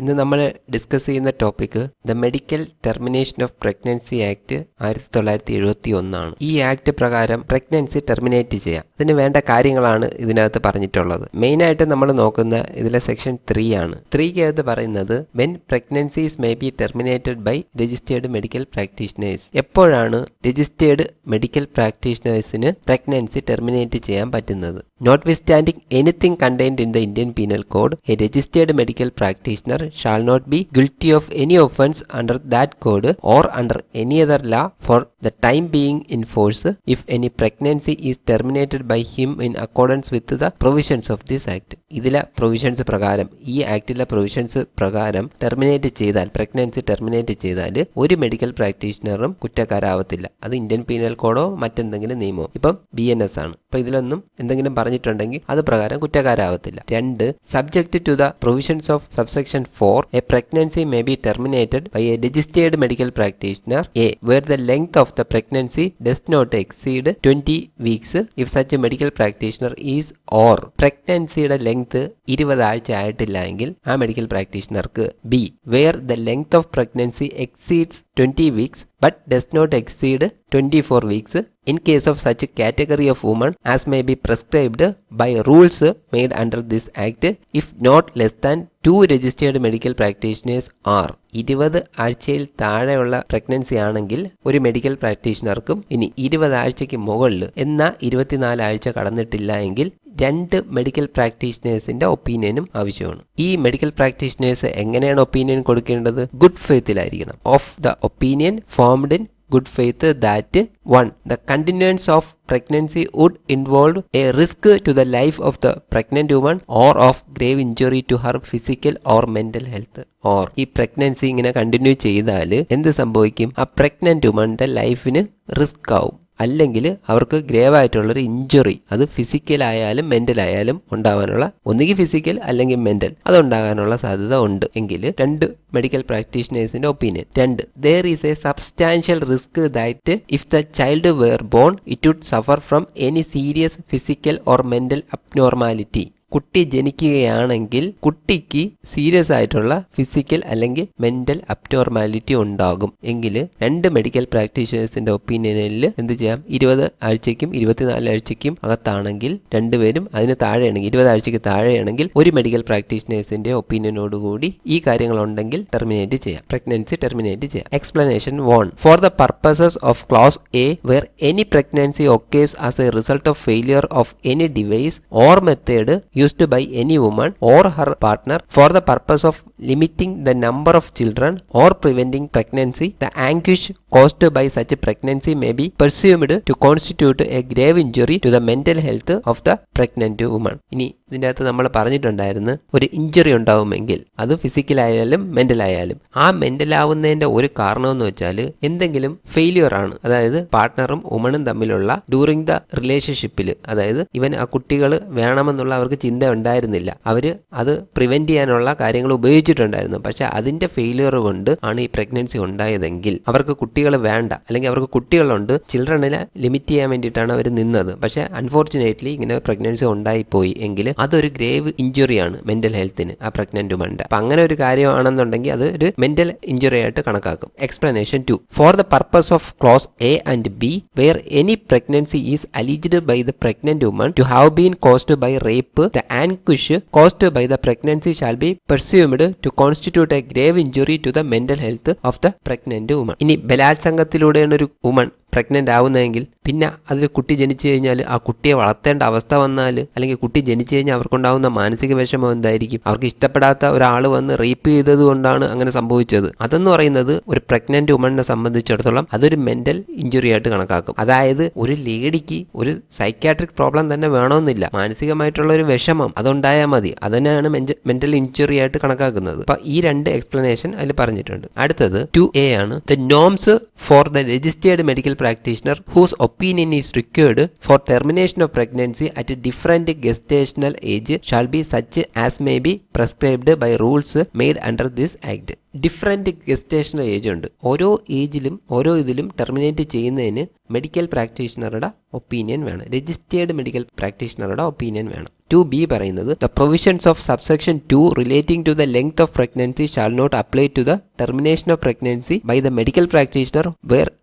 ഇന്ന് നമ്മൾ ഡിസ്കസ് ചെയ്യുന്ന topic the medical termination of pregnancy act ആയിരത്തി തൊള്ളായിരത്തി എഴുപത്തി ഒന്നാണ് ഈ ആക്ട് പ്രകാരം പ്രഗ്നൻസി ടെർമിനേറ്റ് ചെയ്യാം. അതിന് വേണ്ട കാര്യങ്ങളാണ് ഇതിനകത്ത് പറഞ്ഞിട്ടുള്ളത്. മെയിൻ ആയിട്ട് നമ്മൾ നോക്കുന്ന ഇതിലെ സെക്ഷൻ ത്രീ ആണ്. ത്രീക്കകത്ത് പറയുന്നത് when pregnancies may be terminated by registered medical practitioners എപ്പോഴാണ് രജിസ്റ്റേർഡ് മെഡിക്കൽ പ്രാക്ടീഷണേഴ്സിന് പ്രഗ്നൻസി ടെർമിനേറ്റ് ചെയ്യാൻ പറ്റുന്നത്? Notwithstanding anything contained in the Indian penal code a registered medical practitioner shall not be guilty of any offence under that code or under any other law for the time being in force if any pregnancy is terminated by him in accordance with the provisions of this act ഇതിലെ provisions പ്രകാരം ഈ ആക്ടിലെ provisions പ്രകാരം terminate ചെയ്താൽ pregnancy terminate ചെയ്താൽ ഒരു medical പ്രാക്ടീഷണറും കുറ്റക്കാരാവത്തില്ല. അത് Indian penal കോഡോ മറ്റെന്തെങ്കിലും നിയമമോ? ഇപ്പം ബി ആണ്. ഇപ്പൊ ഇതിലൊന്നും എന്തെങ്കിലും പറഞ്ഞിട്ടുണ്ടെങ്കിൽ അത് പ്രകാരം കുറ്റക്കാരാവത്തില്ല. രണ്ട് subject to the provisions of subsection four a pregnancy may be terminated by a registered medical practitioner a where the length of the pregnancy does not exceed twenty weeks if such medical practitioner is or പ്രഗ്നൻസിയുടെ length ഇരുപത് ആഴ്ച ആയിട്ടില്ല എങ്കിൽ ആ medical പ്രാക്ടീഷണർക്ക് b where the length of pregnancy exceeds twenty weeks does not exceed twenty four weeks in case of such a category of women as may be prescribed by rules made under this act if not less than two registered medical practitioners are ഇരുപത് ആഴ്ചയിൽ താഴെയുള്ള pregnancy ആണെങ്കിൽ ഒരു medical പ്രാക്ടീഷണർക്കും ഇനി ഇരുപത് ആഴ്ചയ്ക്ക് മുകളിൽ എന്നാൽ ഇരുപത്തിനാല് ആഴ്ച കടന്നിട്ടില്ല എങ്കിൽ രണ്ട് മെഡിക്കൽ പ്രാക്ടീഷണേഴ്സിന്റെ ഒപ്പീനിയനും ആവശ്യമാണ്. ഈ മെഡിക്കൽ പ്രാക്ടീഷണേഴ്സ് എങ്ങനെയാണ് ഒപ്പീനിയൻ കൊടുക്കേണ്ടത്? Good ഫെയ്ത്തിലായിരിക്കണം of the opinion formed in good faith that one the continuance of pregnancy would involve a risk to the life of the pregnant woman or of grave injury to her physical or mental health or ഈ pregnancy ഇങ്ങനെ continue ചെയ്താൽ എന്ത് സംഭവിക്കും? ആ pregnant വുമണിന്റെ ലൈഫിന് risk ആവും. അല്ലെങ്കിൽ അവർക്ക് ഗ്രേവ് ആയിട്ടുള്ളൊരു ഇഞ്ചുറി അത് ഫിസിക്കൽ ആയാലും ഉണ്ടാവാനുള്ള ഒന്നുകിൽ ഫിസിക്കൽ അല്ലെങ്കിൽ മെന്റൽ അതുണ്ടാകാനുള്ള സാധ്യത ഉണ്ട്. എങ്കിൽ രണ്ട് മെഡിക്കൽ പ്രാക്ടീഷണേഴ്സിന്റെ ഒപ്പീനിയൻ രണ്ട് there is a substantial risk that if the child were born it would suffer from any serious physical or mental abnormality കുട്ടി ജനിക്കുകയാണെങ്കിൽ കുട്ടിക്ക് സീരിയസ് ആയിട്ടുള്ള ഫിസിക്കൽ അല്ലെങ്കിൽ മെന്റൽ അബ്നോർമാലിറ്റി ഉണ്ടാകും. എങ്കിൽ രണ്ട് മെഡിക്കൽ പ്രാക്ടീഷണേഴ്സിന്റെ ഒപ്പീനിയനിൽ എന്ത് ചെയ്യാം? ഇരുപത് ആഴ്ചയ്ക്കും ഇരുപത്തിനാല് ആഴ്ചയ്ക്കും അകത്താണെങ്കിൽ രണ്ടുപേരും അതിന് താഴെയാണെങ്കിൽ ഇരുപത് ആഴ്ചയ്ക്ക് താഴെയാണെങ്കിൽ ഒരു മെഡിക്കൽ പ്രാക്ടീഷണേഴ്സിന്റെ ഒപ്പീനിയനോടുകൂടി ഈ കാര്യങ്ങൾ ഉണ്ടെങ്കിൽ ടെർമിനേറ്റ് ചെയ്യാം. പ്രഗ്നൻസി ടെർമിനേറ്റ് ചെയ്യാം. Explanation one for the purposes of clause a where any pregnancy occurs as a result of failure of any device or method used by any woman or her partner for the purpose of limiting the number of children or preventing pregnancy, the anguish caused by such a pregnancy may be presumed to constitute a grave injury to the mental health of the pregnant woman. ഇനി ഇതിന്റെ അകത്ത് നമ്മൾ പറഞ്ഞിട്ടുണ്ടായിരുന്നു ഒരു injury ഉണ്ടാവുമെങ്കിൽ അത് ഫിസിക്കലായാലും മെന്റലായാലും ആ മെന്റലാവുന്നതിന്റെ ഒരു കാരണമെന്ന് വെച്ചാൽ എന്തെങ്കിലും ഫെയിലിയർ ആണ്. അതായത് പാർട്ട്ണറും ഉമണും തമ്മിലുള്ള ഡ്യൂറിങ് ദ റിലേഷൻഷിപ്പിൽ അതായത് ഇവൻ ആ കുട്ടികൾ വേണമെന്നുള്ള അവർക്ക് ചിന്ത ഉണ്ടായിരുന്നില്ല. അവർ അത് പ്രിവെന്റ് ചെയ്യാനുള്ള കാര്യങ്ങൾ ഉപയോഗിച്ചിട്ടുണ്ടായിരുന്നു. പക്ഷേ അതിന്റെ ഫെയിലിയർ കൊണ്ട് ആണ് ഈ പ്രഗ്നൻസി ഉണ്ടായതെങ്കിൽ അവർക്ക് കുട്ടികൾ വേണ്ട. അല്ലെങ്കിൽ അവർക്ക് കുട്ടികളുണ്ട് ചിൽഡ്രണിനെ ലിമിറ്റ് ചെയ്യാൻ വേണ്ടിയിട്ടാണ് അവർ നിന്നത്. പക്ഷേ അൺഫോർച്ചുനേറ്റ്ലി ഇങ്ങനെ പ്രഗ്നൻസി ഉണ്ടായിപ്പോയി എങ്കിൽ അതൊരു ഗ്രേവ് ഇഞ്ചുറിയാണ് മെന്റൽ ഹെൽത്തിന് ആ പ്രഗ്നന്റ് വുമന്റെ അപ്പൊ അങ്ങനെ ഒരു കാര്യമാണെന്നുണ്ടെങ്കിൽ അത് ഒരു മെന്റൽ ഇഞ്ചുറി ആയിട്ട് കണക്കാക്കും. Explanation two for the purpose of clause a and b where any pregnancy is alleged by the pregnant woman to have been caused by rape the anguish caused by the pregnancy shall be presumed to constitute a grave injury to the mental health of the pregnant woman ഇനി ബലാത്സംഗത്തിലൂടെയാണ് ഒരു woman pregnant ആവുന്നതെങ്കിൽ പിന്നെ അതിൽ കുട്ടി ജനിച്ചു കഴിഞ്ഞാൽ ആ കുട്ടിയെ വളർത്തേണ്ട അവസ്ഥ വന്നാൽ അല്ലെങ്കിൽ കുട്ടി ജനിച്ചു കഴിഞ്ഞാൽ അവർക്കുണ്ടാവുന്ന മാനസിക വിഷമം എന്തായിരിക്കും? അവർക്ക് ഇഷ്ടപ്പെടാത്ത ഒരാൾ വന്ന് റേപ്പ് ചെയ്തത് കൊണ്ടാണ് അങ്ങനെ സംഭവിച്ചത്. അതെന്ന് പറയുന്നത് ഒരു പ്രഗ്നന്റ് വുമണിനെ സംബന്ധിച്ചിടത്തോളം അതൊരു മെന്റൽ ഇഞ്ചുറി ആയിട്ട് കണക്കാക്കും. അതായത് ഒരു ലേഡിക്ക് ഒരു സൈക്കാട്രിക് പ്രോബ്ലം തന്നെ വേണമെന്നില്ല. മാനസികമായിട്ടുള്ള ഒരു വിഷമം അതുണ്ടായാൽ മതി. അതിനാണ് മെന്റൽ ഇഞ്ചുറി ആയിട്ട് കണക്കാക്കുന്നത്. അപ്പൊ ഈ രണ്ട് എക്സ്പ്ലനേഷൻ അതിൽ പറഞ്ഞിട്ടുണ്ട്. അടുത്തത് ടു എ ആണ്. The norms for the registered medical practitioner whose opinion is required for termination of pregnancy at different gestational age shall be such as may be prescribed by rules made under this act different gestational age ഉണ്ട്. ഓരോ ഏജിലും ഓരോ ഇതിലും terminate ചെയ്യുന്നതിന് medical പ്രാക്ടീഷണറുടെ opinion വേണം. Registered medical പ്രാക്ടീഷണറുടെ opinion വേണം. ടു ബി പറയുന്നത് the provisions of subsection two relating to the length of pregnancy shall not apply to the termination of pregnancy by the medical practitioner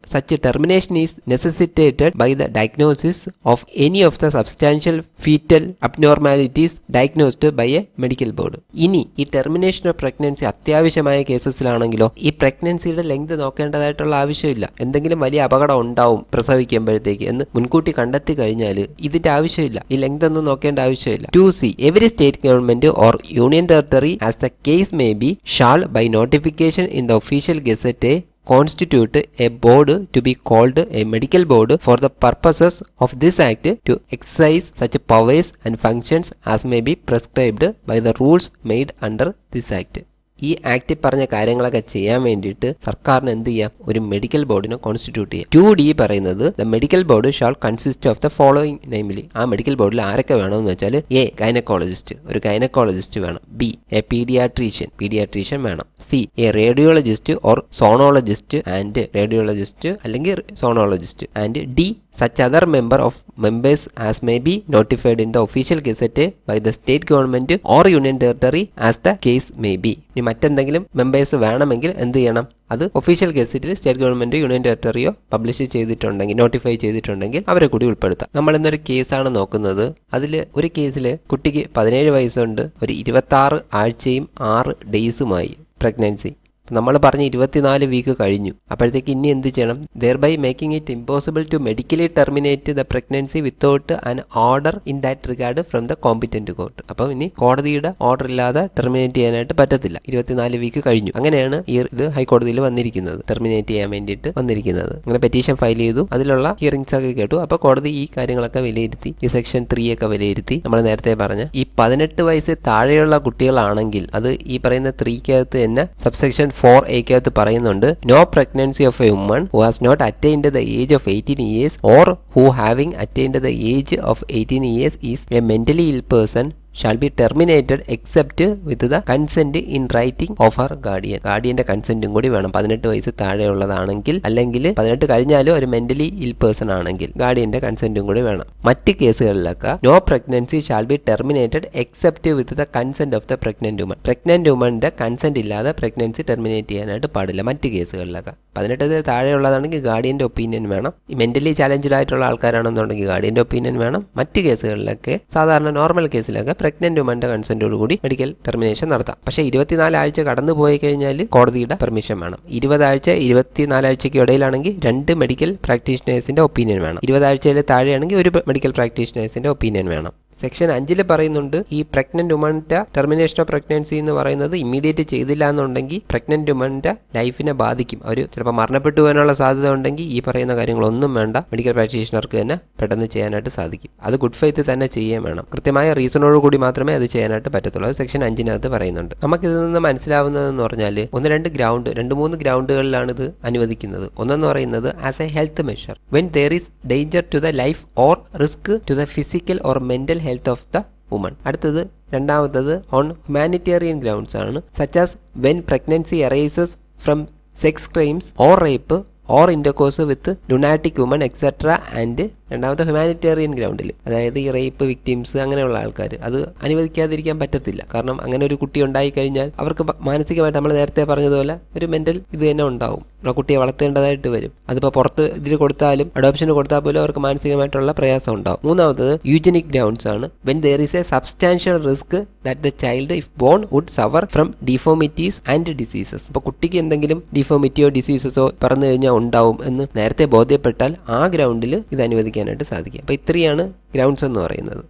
where such termination is necessitated by the diagnosis of any of the substantial foetal abnormalities diagnosed by a medical board ഇനി ഈ termination of pregnancy അത്യാവശ്യമായ കേസസിലാണെങ്കിലോ ഈ പ്രഗ്നൻസിയുടെ length നോക്കേണ്ടതായിട്ടുള്ള ആവശ്യമില്ല. എന്തെങ്കിലും വലിയ അപകടം ഉണ്ടാവും പ്രസവിക്കുമ്പോഴത്തേക്ക് എന്ന് മുൻകൂട്ടി കണ്ടെത്തി കഴിഞ്ഞാൽ ഇതിന്റെ ആവശ്യമില്ല. ഈ ലെങ്ത് ഒന്നും നോക്കേണ്ട ആവശ്യമില്ല. Two C every state government or union territory as the case may be shall by notification in the official gazette constitute a board to be called a medical board for the purposes of this act to exercise such powers and functions as may be prescribed by the rules made under this act ഈ ആക്ടിൽ പറഞ്ഞ കാര്യങ്ങളൊക്കെ ചെയ്യാൻ വേണ്ടിയിട്ട് സർക്കാരിന് എന്ത് ചെയ്യാം ഒരു മെഡിക്കൽ ബോർഡിനെ കോൺസ്റ്റിറ്റ്യൂട്ട് ചെയ്യാം. ടു ഡി പറയുന്നത് the medical board shall consist of the following namely ആ മെഡിക്കൽ ബോർഡിൽ ആരൊക്കെ വേണമെന്ന് വെച്ചാൽ എ ഗൈനക്കോളജിസ്റ്റ് ഒരു ഗൈനക്കോളജിസ്റ്റ് വേണം. ബി എ പീഡിയാട്രീഷ്യൻ പീഡിയാട്രീഷ്യൻ വേണം. C a radiologist or sonologist and radiologist അല്ലെങ്കിൽ sonologist and D such other member of members as may be notified in the official gazette by the state government or union territory as the case may be. ഇനി മറ്റെന്തെങ്കിലും members വേണമെങ്കിൽ എന്ത് ചെയ്യണം? അത് official ഗസറ്റിൽ state government union ടെറിട്ടറിയോ publish ചെയ്തിട്ടുണ്ടെങ്കിൽ notify ചെയ്തിട്ടുണ്ടെങ്കിൽ അവരെ കൂടി ഉൾപ്പെടുത്താം. നമ്മൾ ഇന്നൊരു കേസാണ് നോക്കുന്നത്. അതിൽ ഒരു കേസിൽ കുട്ടിക്ക് പതിനേഴ് വയസ്സുണ്ട്. ഒരു ഇരുപത്തി ആറ് ആഴ്ചയും ആറ് ഡേയ്സുമായി പ്രഗ്നൻസി നമ്മൾ പറഞ്ഞ ഇരുപത്തിനാല് വീക്ക് കഴിഞ്ഞു. അപ്പോഴത്തേക്ക് ഇനി എന്ത് ചെയ്യണം? There by making it impossible to medically terminate the pregnancy without an order in that regard from the competent court അപ്പം ഇനി കോടതിയുടെ ഓർഡർ ഇല്ലാതെ ടെർമിനേറ്റ് ചെയ്യാനായിട്ട് പറ്റത്തില്ല. ഇരുപത്തിനാല് വീക്ക് കഴിഞ്ഞു. അങ്ങനെയാണ് ഈ ഇത് ഹൈക്കോടതിയിൽ വന്നിരിക്കുന്നത്. ടെർമിനേറ്റ് ചെയ്യാൻ വേണ്ടിയിട്ട് വന്നിരിക്കുന്നത്. അങ്ങനെ പെറ്റീഷൻ ഫയൽ ചെയ്തു. അതിലുള്ള ഹിയറിംഗ്സ് ഒക്കെ കേട്ടു. അപ്പോൾ കോടതി ഈ കാര്യങ്ങളൊക്കെ വിലയിരുത്തി. ഈ സെക്ഷൻ ത്രീ ഒക്കെ വിലയിരുത്തി. നമ്മൾ നേരത്തെ പറഞ്ഞ ഈ പതിനെട്ട് വയസ്സ് താഴെയുള്ള കുട്ടികളാണെങ്കിൽ അത് ഈ പറയുന്ന ത്രീക്കകത്ത് തന്നെ സബ്സെക്ഷൻ ഫോർ എക്കകത്ത് പറയുന്നുണ്ട് no pregnancy of a woman who has not attained the age of eighteen years or who having attained the age of eighteen years is a mentally ill person shall be terminated except with the consent in writing of her guardian ഗാർഡിയന്റെ കൺസെന്റും കൂടി വേണം. പതിനെട്ട് വയസ്സ് താഴെയുള്ളതാണെങ്കിൽ അല്ലെങ്കിൽ പതിനെട്ട് കഴിഞ്ഞാലും ഒരു mentally ill person ആണെങ്കിൽ ഗാർഡിയന്റെ കൺസെന്റും കൂടി വേണം. മറ്റ് കേസുകളിലൊക്കെ no pregnancy shall be terminated except with the consent of the pregnant woman pregnant വുമന്റെ consent ഇല്ലാതെ പ്രഗ്നൻസി ടെർമിനേറ്റ് ചെയ്യാനായിട്ട് പാടില്ല മറ്റ് കേസുകളിലൊക്കെ. പതിനെട്ട് താഴെയുള്ളതാണെങ്കിൽ ഗാർഡിയന്റെ ഒപ്പീനിയൻ വേണം. മെന്റലി ചാലഞ്ചഡ് ആയിട്ടുള്ള ആൾക്കാരാണെന്നുണ്ടെങ്കിൽ ഗാർഡിയന്റെ ഒപ്പീനിയൻ വേണം. മറ്റ് കേസുകളിലൊക്കെ സാധാരണ നോർമൽ കേസിലൊക്കെ പ്രഗ്നന്റ് വുമന്റെ കൺസെന്റോട് കൂടി മെഡിക്കൽ ടെർമിനേഷൻ നടത്താം. പക്ഷെ ഇരുപത്തിനാല് ആഴ്ച കടന്നു പോയി കഴിഞ്ഞാൽ കോടതിയുടെ പെർമിഷൻ വേണം. ഇരുപതാഴ്ച ഇരുപത്തിനാലാഴ്ചയ്ക്ക് ഇടയിലാണെങ്കിൽ രണ്ട് മെഡിക്കൽ പ്രാക്ടീഷണേഴ്സിന്റെ ഒപ്പീനിയൻ വേണം. ഇരുപതാഴ്ചയിൽ താഴെയാണെങ്കിൽ ഒരു മെഡിക്കൽ പ്രാക്ടീഷണേഴ്സിന്റെ ഒപ്പീനിയൻ വേണം. സെക്ഷൻ അഞ്ചിൽ പറയുന്നുണ്ട് ഈ പ്രഗ്നന്റ് വുമന്റെ ടെർമിനേഷൻ ഓഫ് പ്രഗ്നൻസി എന്ന് പറയുന്നത് ഇമ്മീഡിയറ്റ് ചെയ്തില്ല എന്നുണ്ടെങ്കിൽ പ്രഗ്നന്റ് വുമന്റെ ലൈഫിനെ ബാധിക്കും. അവർ ചിലപ്പോൾ മരണപ്പെട്ടു പോകാനുള്ള സാധ്യത ഉണ്ടെങ്കിൽ ഈ പറയുന്ന കാര്യങ്ങളൊന്നും വേണ്ട. മെഡിക്കൽ പ്രാക്ടീഷണർക്ക് തന്നെ പെട്ടെന്ന് ചെയ്യാനായിട്ട് സാധിക്കും. അത് ഗുഡ് ഫെയ്ത്ത് തന്നെ ചെയ്യുകയും വേണം. കൃത്യമായ റീസണോട് കൂടി മാത്രമേ അത് ചെയ്യാനായിട്ട് പറ്റത്തുള്ളൂ. സെക്ഷൻ അഞ്ചിനകത്ത് പറയുന്നുണ്ട്. നമുക്കിതിൽ നിന്ന് മനസ്സിലാവുന്നതെന്ന് പറഞ്ഞാൽ ഒന്ന് രണ്ട് ഗ്രൗണ്ട് രണ്ട് മൂന്ന് ഗ്രൗണ്ടുകളിലാണ് ഇത് അനുവദിക്കുന്നത്. ഒന്നെന്ന് പറയുന്നത് as a health measure when there is danger to the life or risk to the physical or mental health of the woman അടുത്തത് രണ്ടാമത്തത് ഓൺ ഹ്യൂമാനിറ്റേറിയൻ ഗ്രൗണ്ട്സ് ആണ്. Such as when pregnancy arises from sex crimes or rape or intercourse with lunatic woman etcetera and രണ്ടാമത്തെ humanitarian ഗ്രൗണ്ടിൽ അതായത് ഈ rape victims അങ്ങനെയുള്ള ആൾക്കാർ അത് അനുവദിക്കാതിരിക്കാൻ പറ്റത്തില്ല. കാരണം അങ്ങനെ ഒരു കുട്ടി ഉണ്ടായി കഴിഞ്ഞാൽ അവർക്ക് മാനസികമായിട്ട് നമ്മൾ നേരത്തെ പറഞ്ഞതുപോലെ ഒരു മെന്റൽ ഇത് തന്നെ ഉണ്ടാവും. ആ കുട്ടിയെ വളർത്തേണ്ടതായിട്ട് വരും. അതിപ്പോൾ പുറത്ത് ഇതിൽ കൊടുത്താലും അഡോപ്ഷന് കൊടുത്താൽ പോലും അവർക്ക് മാനസികമായിട്ടുള്ള പ്രയാസം ഉണ്ടാവും. മൂന്നാമത്തത് യൂജനിക് ഗ്രൗണ്ട്സ് ആണ്. When there is a substantial risk that the child if born would suffer from deformities and diseases അപ്പോൾ കുട്ടിക്ക് എന്തെങ്കിലും ഡിഫോമിറ്റിയോ ഡിസീസസോ പറഞ്ഞു കഴിഞ്ഞാൽ ഉണ്ടാവും എന്ന് നേരത്തെ ബോധ്യപ്പെട്ടാൽ ആ ഗ്രൗണ്ടിൽ ഇത് അനുവദിക്കാനായിട്ട് സാധിക്കുക അപ്പോൾ ഇത്രയാണ് ഗ്രൗണ്ട്സ് എന്ന് പറയുന്നത്.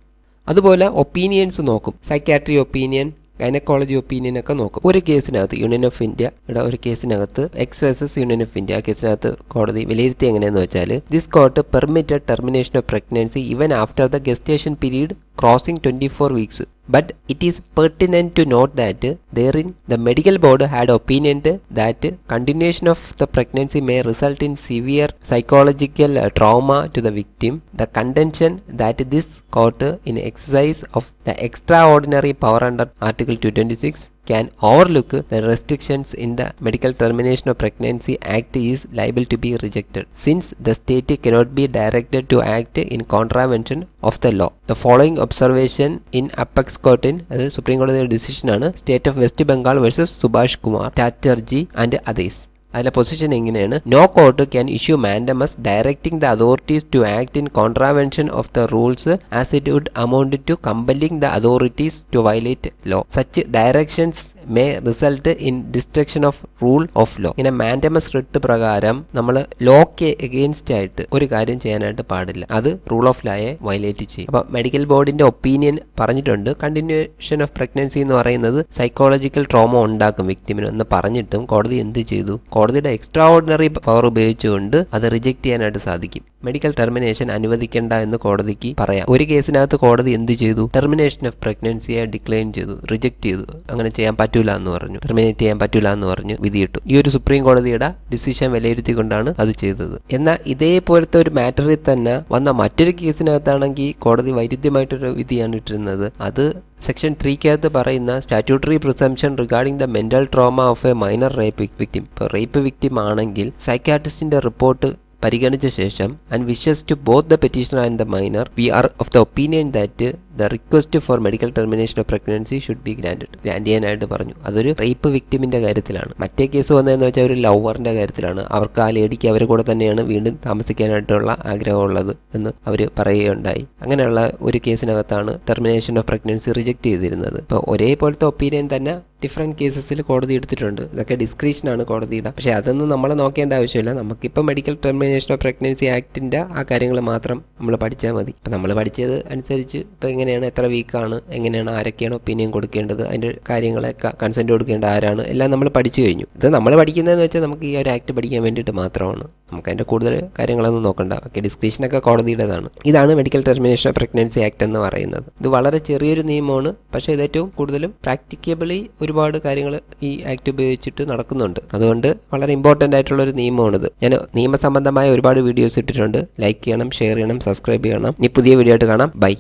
അതുപോലെ ഒപ്പീനിയൻസ് നോക്കും. സൈക്കാട്രി ഒപ്പീനിയൻ ഗൈനക്കോളജി ഒപ്പീനിയൻ ഒക്കെ നോക്കും. ഒരു കേസിനകത്ത് യൂണിയൻ ഓഫ് ഇന്ത്യ ഇവിടെ ഒരു കേസിനകത്ത് X versus Union of India ആ കേസിനകത്ത് കോടതി വിലയിരുത്തി എങ്ങനെയെന്ന് വെച്ചാൽ this court permitted termination of pregnancy even after the gestation period crossing 24 weeks. But it is pertinent to note that therein the medical board had opinioned that continuation of the pregnancy may result in severe psychological uh, trauma to the victim. The contention that this court, in exercise of the extraordinary power under Article 226, can overlook the restrictions in the Medical Termination of Pregnancy Act is liable to be rejected, since the state cannot be directed to act in contravention of the law. The following observation in Apex Court in അത് supreme കോടതിയുടെ ഡിസിഷനാണ് state of west Bengal versus Subhash Kumar Chatterjee and others അതിലെ position എങ്ങനെയാണ്? No court can issue mandamus directing the authorities to act in contravention of the rules as it would amount to compelling the authorities to violate law such directions may result in destruction of rule of law ഇങ്ങനെ mandamus writ പ്രകാരം നമ്മൾ lock against ആയിട്ട് ഒരു കാര്യം ചെയ്യാനായിട്ട് പാടില്ല. അത് rule of ലോയെ വയലേറ്റ് ചെയ്യും. അപ്പോൾ മെഡിക്കൽ ബോർഡിന്റെ ഒപ്പീനിയൻ പറഞ്ഞിട്ടുണ്ട്. കണ്ടിന്യൂഷൻ ഓഫ് പ്രഗ്നൻസി എന്ന് പറയുന്നത് സൈക്കോളജിക്കൽ ട്രോമ ഉണ്ടാക്കും വിക്ടിമിന് എന്ന് പറഞ്ഞിട്ടും കോടതി എന്ത് ചെയ്തു? കോടതിയുടെ എക്സ്ട്രാ ഓർഡിനറി പവർ ഉപയോഗിച്ചുകൊണ്ട് അത് റിജക്ട് ചെയ്യാനായിട്ട് സാധിക്കും. മെഡിക്കൽ ടെർമിനേഷൻ അനുവദിക്കേണ്ട എന്ന് കോടതിക്ക് പറയാം. ഒരു കേസിനകത്ത് കോടതി എന്ത് ചെയ്തു? ടെർമിനേഷൻ ഓഫ് പ്രഗ്നൻസിയെ ഡിക്ലൈൻ ചെയ്തു റിജക്ട് ചെയ്തു. അങ്ങനെ ചെയ്യാൻ പറ്റൂല എന്ന് പറഞ്ഞു. ടെർമിനേറ്റ് ചെയ്യാൻ പറ്റൂല എന്ന് പറഞ്ഞു വിധിയിട്ടു. ഈ ഒരു സുപ്രീം കോടതിയുടെ ഡിസിഷൻ വിലയിരുത്തിക്കൊണ്ടാണ് അത് ചെയ്തത്. എന്നാൽ ഇതേപോലത്തെ ഒരു മാറ്ററിൽ തന്നെ വന്ന മറ്റൊരു കേസിനകത്താണെങ്കിൽ കോടതി വൈരുദ്ധ്യമായിട്ടൊരു വിധിയാണ് ഇട്ടിരുന്നത്. അത് സെക്ഷൻ ത്രീക്കകത്ത് പറയുന്ന statutory presumption regarding the mental trauma of a minor rape victim ഇപ്പോൾ റേപ്പ് വിക്ടിം ആണെങ്കിൽ സൈക്കാട്രിസ്റ്റിന്റെ റിപ്പോർട്ട് പരിഗണിച്ച ശേഷം and wishes to both the petitioner and the minor we are of the opinion that the request for medical termination of pregnancy should be grant grant ചെയ്യാനായിട്ട് പറഞ്ഞു. അതൊരു rape വിക്ടിമിന്റെ കാര്യത്തിലാണ്. മറ്റേ കേസ് വന്നതെന്ന് വെച്ചാൽ ഒരു ലവറിന്റെ കാര്യത്തിലാണ്. അവർക്ക് ആ ലേഡിക്ക് അവരെ കൂടെ തന്നെയാണ് വീണ്ടും താമസിക്കാനായിട്ടുള്ള ആഗ്രഹമുള്ളത് എന്ന് അവർ പറയുകയുണ്ടായി. അങ്ങനെയുള്ള ഒരു കേസിനകത്താണ് ടെർമിനേഷൻ ഓഫ് പ്രഗ്നൻസി റിജക്ട് ചെയ്തിരുന്നത്. അപ്പോൾ ഒരേപോലത്തെ ഒപ്പീനിയൻ തന്നെ ഡിഫറെന്റ് കേസസിൽ കോടതി എടുത്തിട്ടുണ്ട്. ഇതൊക്കെ ഡിസ്ക്രിപ്ഷനാണ് കോടതിയുടെ. പക്ഷേ അതൊന്നും നമ്മൾ നോക്കേണ്ട ആവശ്യമില്ല. നമുക്കിപ്പോൾ മെഡിക്കൽ ടെർമിനേഷൻ ഓഫ് പ്രഗ്നൻസി ആക്ടിന്റെ ആ കാര്യങ്ങൾ മാത്രം നമ്മൾ പഠിച്ചാൽ മതി. ഇപ്പം നമ്മൾ പഠിച്ചത് അനുസരിച്ച് ഇപ്പോൾ എങ്ങനെയാണ് എത്ര വീക്കാണ് എങ്ങനെയാണ് ആരൊക്കെയാണ് ഒപ്പീനിയൻ കൊടുക്കേണ്ടത് അതിന്റെ കാര്യങ്ങളൊക്കെ കൺസെന്റ് കൊടുക്കേണ്ട ആരാണ് എല്ലാം നമ്മൾ പഠിച്ചു കഴിഞ്ഞു. ഇത് നമ്മൾ പഠിക്കുന്നതെന്ന് വെച്ചാൽ നമുക്ക് ഈ ഒരു ആക്ട് പഠിക്കാൻ വേണ്ടിയിട്ട് മാത്രമാണ്. നമുക്ക് അതിന്റെ കൂടുതൽ കാര്യങ്ങളൊന്നും നോക്കണ്ട. ഓക്കെ ഡിസ്ക്രിപ്ഷനൊക്കെ കോടതിയുടേതാണ്. ഇതാണ് medical termination of pregnancy act എന്ന് പറയുന്നത്. ഇത് വളരെ ചെറിയൊരു നിയമമാണ്. പക്ഷേ ഇത് ഏറ്റവും കൂടുതലും പ്രാക്ടിക്കബിളി ഒരുപാട് കാര്യങ്ങൾ ഈ ആക്ട് ഉപയോഗിച്ചിട്ട് നടക്കുന്നുണ്ട്. അതുകൊണ്ട് വളരെ ഇമ്പോർട്ടന്റ് ആയിട്ടുള്ള ഒരു നിയമമാണിത്. ഞാൻ നിയമസംബന്ധമായ ഒരുപാട് വീഡിയോസ് ഇട്ടിട്ടുണ്ട്. ലൈക്ക് ചെയ്യണം ഷെയർ ചെയ്യണം സബ്സ്ക്രൈബ് ചെയ്യണം. ഇനി പുതിയ വീഡിയോ ആയിട്ട് കാണാം. ബൈ